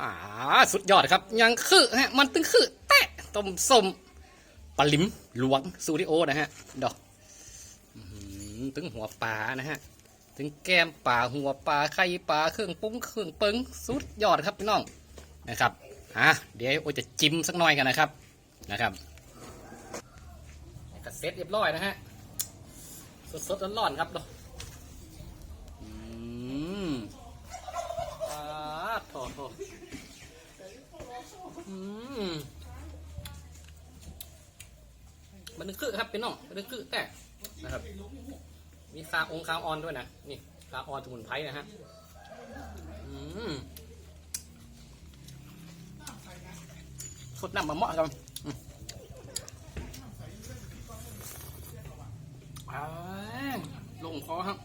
อ่าสุดยอดครับ ยังคือฮะ มันตึงคือแตะต้มส้มปลาลิมหลวงสูดิโอนะฮะดอกถึงหัวปลานะฮะ ถึงแก้มปลาหัวปลาไข่ปลาเครื่องปรุงเครื่องปิงสุดยอดครับพี่น้องนะครับอะเดี๋ยวโอจะจิ้มสักหน่อยกันนะครับนะครับก็เสร็จเรียบร้อยนะฮะสดๆร้อนๆครับดอกอืมอ่าโถโถอื มันนึกคือครับพี่น้องมันนึกคือแต่นะครับ มีคาองคาออนด้วยนะนี่คาออนสมุนไพรนะฮะสดน้ำมะม่วงกันอืมอ่าลงคอครับ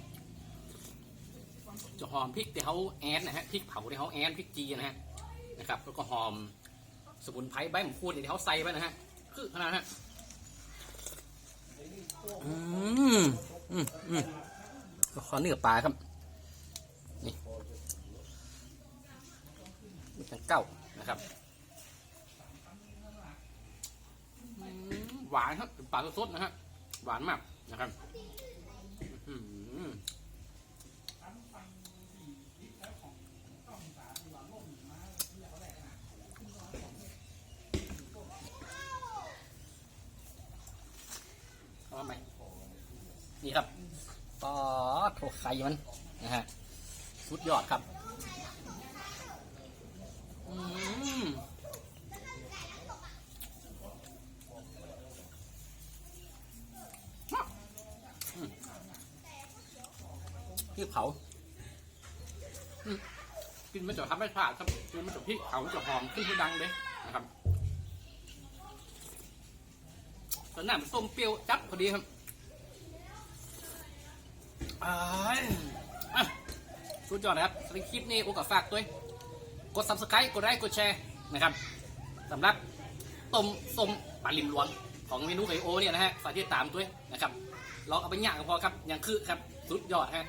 จะหอมพริกที่เขาแอนนะฮะพริกเผาที่เขาแอนพริกจีนะฮะนะครับ แล้วก็หอม สมุนไพรใบมะกรูดที่เขาใส่ไปนะฮะ คือขนาดฮะอืมอืมอืมขอเนื้อปลาครับนี่มีทั้งเก้านะครับอืมหวานครับเป็นปลาสดๆนะฮะหวานมากนะครับอื้อหือ เอาใหม่นี่ครับปอโถไข่มันนะฮะสุดยอดครับอืมพี่เผากินไม่จบครับไม่พลาดครับกินไม่จบพี่เผาจะหอมขึ้นผู้ดังเลยนะครับ ตอนนั้นส้มเปรี้ยวจับพอดีครับอ้ายอะสุดยอดนะครับสำหรับคลิปนี้โอกาสฝากด้วย กด subscribe กดไลค์กดแชร์นะครับสำหรับต้มส้มปลาลิมหลวงของเมนูไก่โอเนี่ยนะฮะฝากที่ตามด้วยนะครับลองเอาไปย่างก็พอครับอย่างคือครับ สุดยอดฮะ